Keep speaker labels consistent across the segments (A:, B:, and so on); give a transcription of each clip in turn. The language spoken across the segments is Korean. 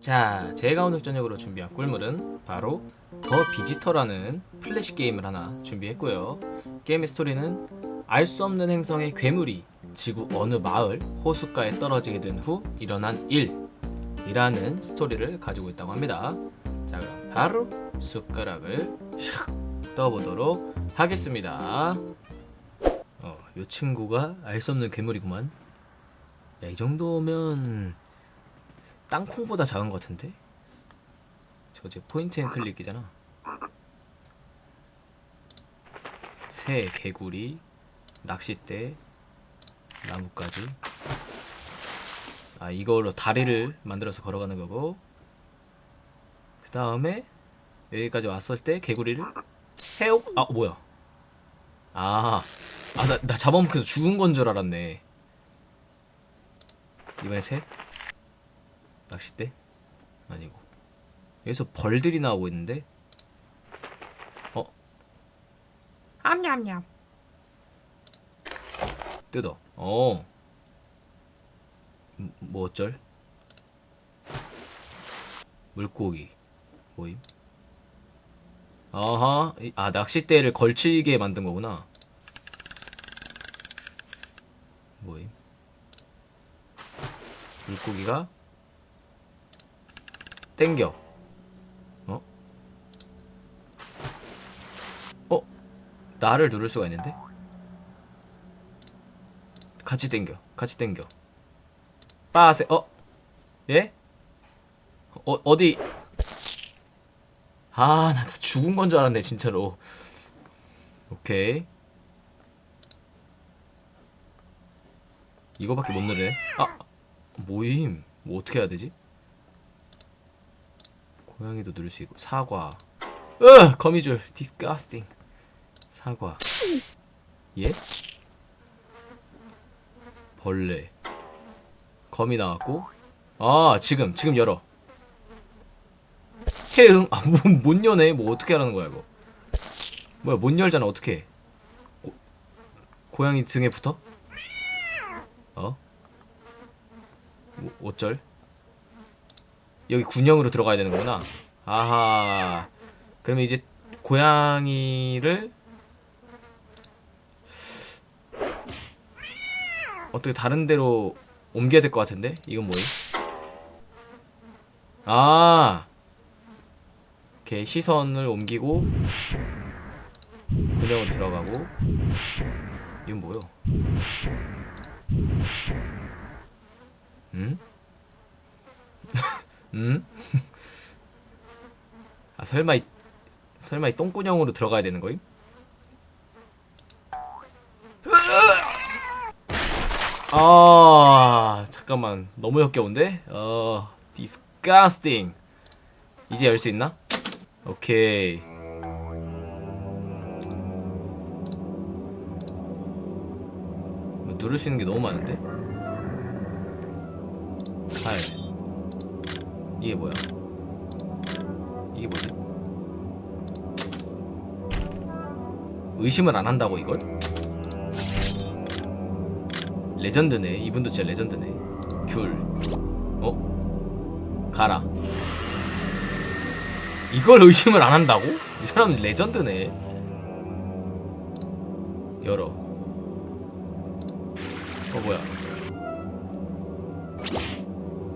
A: 자, 제가 오늘 저녁으로 준비한 꿀물은 바로 더 비지터라는 플래시 게임을 하나 준비했고요. 게임의 스토리는 알 수 없는 행성의 괴물이 지구 어느 마을 호숫가에 떨어지게 된 후 일어난 일이라는 스토리를 가지고 있다고 합니다. 자, 그럼 바로 숟가락을 샥 떠보도록 하겠습니다. 어, 이 친구가 알 수 없는 괴물이구만. 야, 이 정도면 땅콩보다 작은 것 같은데? 저거 이제 포인트 앤 클릭이잖아. 새, 개구리, 낚싯대, 나뭇가지. 아, 이걸로 다리를 만들어서 걸어가는 거고. 그 다음에 여기까지 왔을 때 개구리를 해오? 아, 뭐야? 아, 아, 나, 나 잡아먹혀서 죽은 건 줄 알았네. 이번에 새? 낚싯대? 아니고 여기서 벌들이 나오고 있는데 어?
B: 암냠냠.
A: 뜯어 어 음, 뭐 어쩔? 물고기 뭐임? 아하 이- 아 낚싯대를 걸치게 만든 거구나 뭐임? 물고기가 땡겨 어? 어? 나를 누를 수가 있는데? 같이 땡겨 같이 땡겨 빠세 어? 예? 어, 어디 아, 나, 나 죽은 건 줄 알았네, 진짜로. 오케이. 이거밖에 못 누르네. 아, 모임. 뭐 어떻게 해야 되지? 고양이도 누를 수 있고 사과. 으, 거미줄. disgusting. 사과. 예? 벌레. 거미 나왔고. 아, 지금 지금 열어. 해응. 아, 뭐, 못 여네. 뭐 어떻게 하라는 거야, 이거. 뭐야, 못 열잖아. 어떻게? 고, 고양이 등에 붙어? 어? 뭐, 어쩔? 여기 군형으로 들어가야 되는 거구나. 아하. 그러면 이제 고양이를 어떻게 다른 데로 옮겨야 될 것 같은데? 이건 뭐예요? 아. 이렇게 시선을 옮기고 군형으로 들어가고 이건 뭐요? 음? 음? 아 설마 이 설마 이 똥구녕으로 들어가야 되는 거임? 아 잠깐만 너무 역겨운데? 어 disgusting 이제 열 수 있나? 오케이 뭐 누를 수 있는 게 너무 많은데? 팔 이게 뭐야? 이게 뭐지? 의심을 안 한다고 이걸? 레전드네 이분도 진짜 레전드네 귤 어? 가라 이걸 의심을 안 한다고? 이 사람은 레전드네 열어 어 뭐야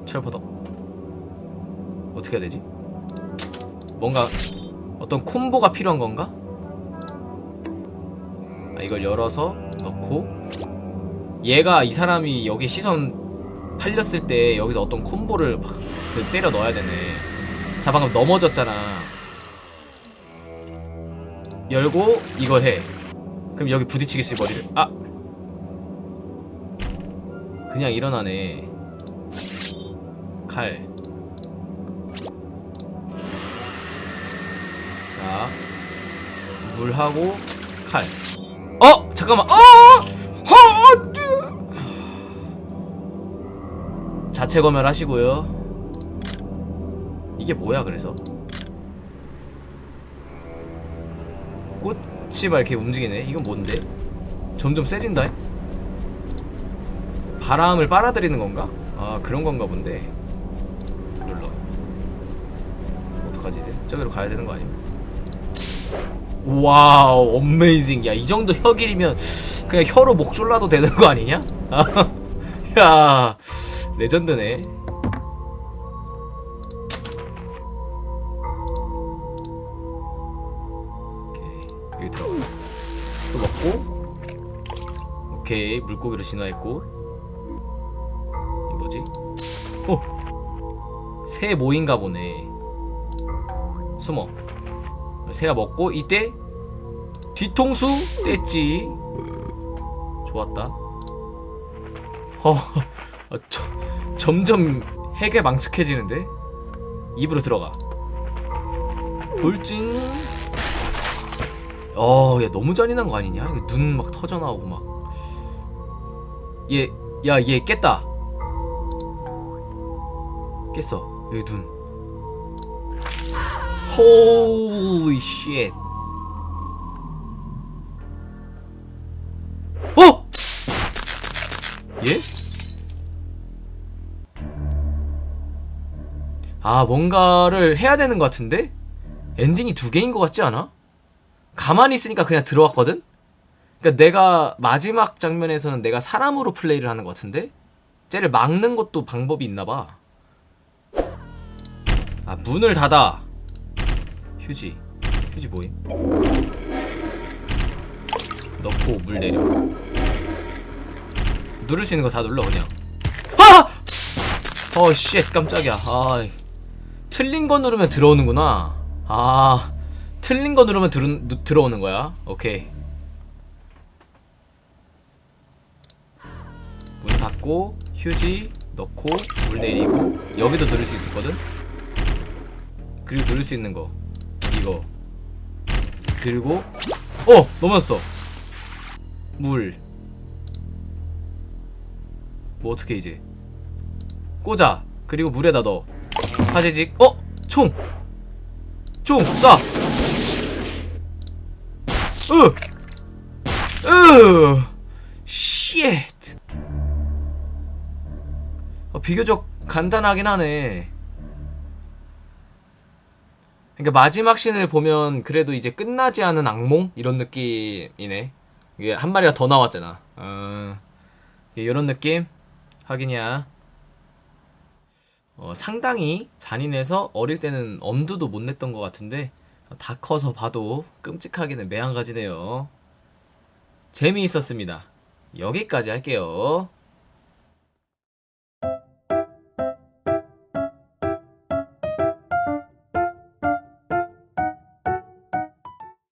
A: 철퍼덕 어떻게 해야 되지? 뭔가 어떤 콤보가 필요한 건가? 아 이걸 열어서 넣고 얘가 이 사람이 여기 시선 팔렸을 때 여기서 어떤 콤보를 막그 때려 넣어야 되네. 자 방금 넘어졌잖아. 열고 이거 해. 그럼 여기 부딪히겠지 머리를. 아. 그냥 일어나네. 칼. 자. 물하고 칼. 어 잠깐만. 어! 어! 뜨- 자체 검열하시고요. 이게 뭐야 그래서? 꽃이 막 이렇게 움직이네. 이건 뭔데? 점점 세진다. 바람을 빨아들이는 건가? 아 그런 건가 본데. 눌러. 어떡하지 이제? 저기로 가야 되는 거 아니야? 와우, 어메이징. 야, 이 정도 혀길이면 그냥 혀로 목 졸라도 되는 거 아니냐? 야, 레전드네. 오케이, 여기 들어가. 또 먹고. 오케이, 물고기로 진화했고. 이 뭐지? 어, 새 모인가 보네. 숨어. 새가 먹고 이때 뒤통수 뗐지. 좋았다. 어, 어, 저, 점점 핵에 망측해지는데 입으로 들어가. 돌진. 어, 야 너무 잔인한 거 아니냐? 눈 막 터져 나오고 막. 얘, 야, 얘 깼다. 깼어. 여기 눈. Holy shit. 어? 예? 아, 뭔가를 해야 되는 것 같은데? 엔딩이 두 개인 것 같지 않아? 가만히 있으니까 그냥 들어왔거든? 그러니까 내가 마지막 장면에서는 내가 사람으로 플레이를 하는 것 같은데? 쟤를 막는 것도 방법이 있나 봐. 아, 문을 닫아. 휴지. 휴지 뭐임? 넣고 물 내려. 누를 수 있는 거 다 눌러 그냥. 아! 어쉣 깜짝이야. 아 틀린 거 누르면 들어오는구나. 아 틀린 거 누르면 들은, 누, 들어오는 거야? 오케이. 문 닫고 휴지 넣고 물 내리고 여기도 누를 수 있었거든? 그리고 누를 수 있는 거 이거. 들고 어! 넘었어. 물. 뭐 어떻게 이제? 꽂아. 그리고 물에다 넣어. 화재직. 어! 총! 총! 쏴! 으! 으! 쉣! 어, 비교적 간단하긴 하네 그러니까 마지막 씬을 보면 그래도 이제 끝나지 않은 악몽 이런 느낌이네. 이게 한 마리가 더 나왔잖아. 어, 이런 느낌 확인이야. 어, 상당히 잔인해서 어릴 때는 엄두도 못 냈던 것 같은데 다 커서 봐도 끔찍하기는 매한가지네요. 재미있었습니다. 여기까지 할게요.